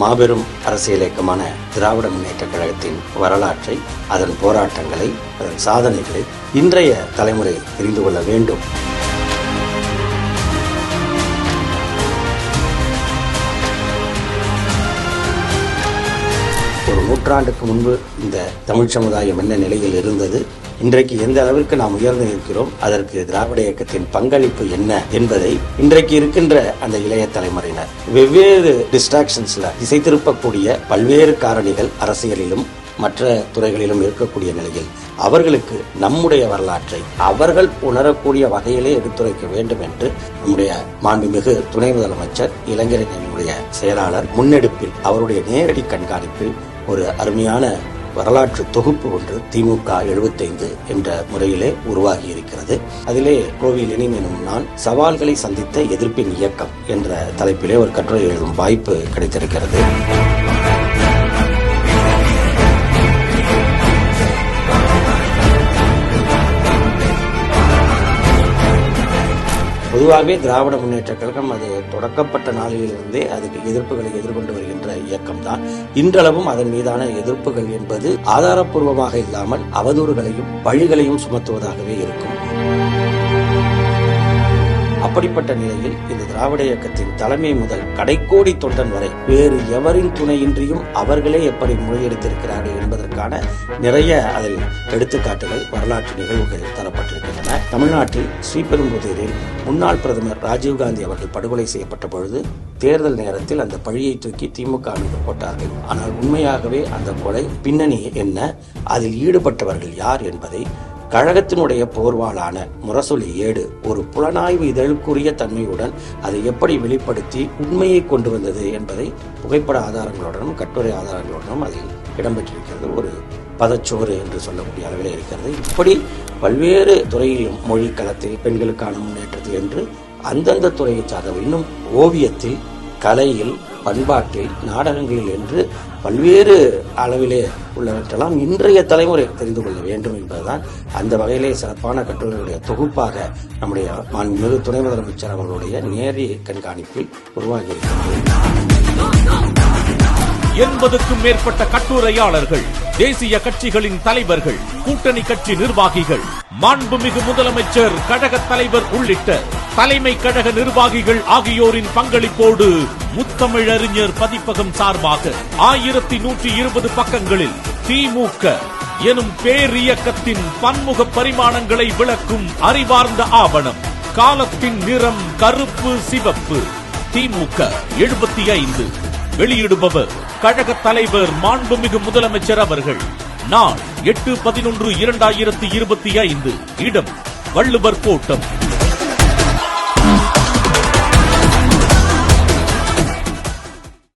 மாபெரும் அரசியல் இயக்கமான திராவிட முன்னேற்ற கழகத்தின் வரலாற்றை அதன் போராட்டங்களை அதன் சாதனைகளை இன்றைய தலைமுறை தெரிந்து கொள்ள வேண்டும். நூற்றாண்டுக்கு முன்பு இந்த தமிழ் சமுதாயம் என்ன நிலையில் இருந்தது. இன்றைக்கு எந்த அளவிற்கு நாம் உயர்ந்து நிற்கிறோம் அதற்கு திராவிட இயக்கத்தின் பங்களிப்பு என்ன என்பதை இன்றைக்கு இருக்கின்ற அந்த இளைய தலைமுறையினர் வெவ்வேறு டிஸ்ட்ராக்ஷன்ஸ்ல திசை திருப்பக்கூடிய பல்வேறு காரணிகள் அரசியலிலும் மற்ற துறைகளிலும் இருக்கக்கூடிய நிலையில் அவர்களுக்கு நம்முடைய வரலாற்றை அவர்கள் உணரக்கூடிய வகையிலே எடுத்துரைக்க வேண்டும் என்று நம்முடைய மாண்புமிகு துணை முதலமைச்சர் இளைஞரணியினுடைய செயலாளர் முன்னெடுப்பில் அவருடைய நேரடி கண்காணிப்பில் ஒரு அருமையான வரலாற்று தொகுப்பு ஒன்று திமுக 75 என்ற முறையிலே உருவாகி இருக்கிறது அதிலே கோவில் எனும் நான் சவால்களை சந்தித்த எதிர்ப்பின் இயக்கம் என்ற தலைப்பிலே ஒரு கட்டுரை எழுதும் வாய்ப்பு கிடைத்திருக்கிறது. பொதுவாகவே திராவிட முன்னேற்ற கழகம் அது தொடக்கப்பட்ட நாளிலிருந்தே அதுக்கு எதிர்ப்புகளை எதிர்கொண்டு வருகின்ற இயக்கம் தான் இன்றளவும் அதன் மீதான எதிர்ப்புகள் என்பது ஆதாரப்பூர்வமாக இல்லாமல் அவதூறுகளையும் பழிகளையும் சுமத்துவதாகவே இருக்கும். அப்படிப்பட்ட நிலையில் இந்த திராவிட இயக்கத்தின் தலைமை முதல் கடைக்கோடி தொண்டன் வரை வேறு எவரின் துணையின்றியும் அவர்களே எப்படி முறையெடுத்திருக்கிறார்கள் என்பதற்கான நிறைய அதில் எடுத்துக்காட்டுகள் வரலாற்று நிகழ்வுகள் தரப்பட்டிருக்கின்றன. தமிழ்நாட்டில் ஸ்ரீபெரும்புதூரில் முன்னாள் பிரதமர் ராஜீவ்காந்தி அவர்கள் படுகொலை செய்யப்பட்ட பொழுது தேர்தல் நேரத்தில் அந்த பழியை தூக்கி திமுக மீது போட்டார்கள். ஆனால் உண்மையாகவே அந்த கொலை பின்னணி என்ன? அதில் ஈடுபட்டவர்கள் யார் என்பதை கழகத்தினுடைய போர்வாளான முரசொலி ஏடு ஒரு புலனாய்வு இதழுக்குரிய தன்மையுடன் அதை எப்படி வெளிப்படுத்தி உண்மையை கொண்டு வந்தது என்பதை புகைப்பட ஆதாரங்களுடனும் கட்டுரை ஆதாரங்களுடனும் அதில் இடம்பெற்றிருக்கிறது. ஒரு பதச்சோறு என்று சொல்லக்கூடிய அளவில் இருக்கிறது. இப்படி பல்வேறு துறையிலும் மொழி களத்தில் பெண்களுக்கான முன்னேற்றத்தில் என்று அந்தந்த துறையை சார்ந்த இன்னும் ஓவியத்தில் கலையில் பண்பாட்டில் நாடகங்களில் என்று பல்வேறு அளவிலே உள்ளவற்றெல்லாம் இன்றைய தலைமுறை தெரிந்து கொள்ள வேண்டும் என்பதுதான் அந்த வகையிலே சிறப்பான கட்டுரைகளுடைய தொகுப்பாக நம்முடைய மாண்புமிகு துணை முதலமைச்சர் அவர்களுடைய நேரிய கண்காணிப்பில் உருவாகியிருக்கிறது. எண்பதுக்கும் மேற்பட்ட கட்டுரையாளர்கள் தேசிய கட்சிகளின் தலைவர்கள் கூட்டணி கட்சி நிர்வாகிகள் மாண்புமிகு முதலமைச்சர் கழக தலைவர் உள்ளிட்ட தலைமை கழக நிர்வாகிகள் ஆகியோரின் பங்களிப்போடு முத்தமிழறிஞர் பதிப்பகம் சார்பாக ஆயிரத்தி நூற்றி இருபது பக்கங்களில் திமுக எனும் பேரியக்கத்தின் பன்முக பரிமாணங்களை விளக்கும் அறிவார்ந்த ஆவணம். காலத்தின் நிறம் கருப்பு சிவப்பு. திமுக எழுபத்தி ஐந்து. வெளியிடுபவர் கழக தலைவர் மாண்புமிகு முதலமைச்சர் அவர்கள். நாள் எட்டு பதினொன்று இரண்டாயிரத்தி இருபத்தி ஐந்து. இடம் வள்ளுவர் கோட்டம்.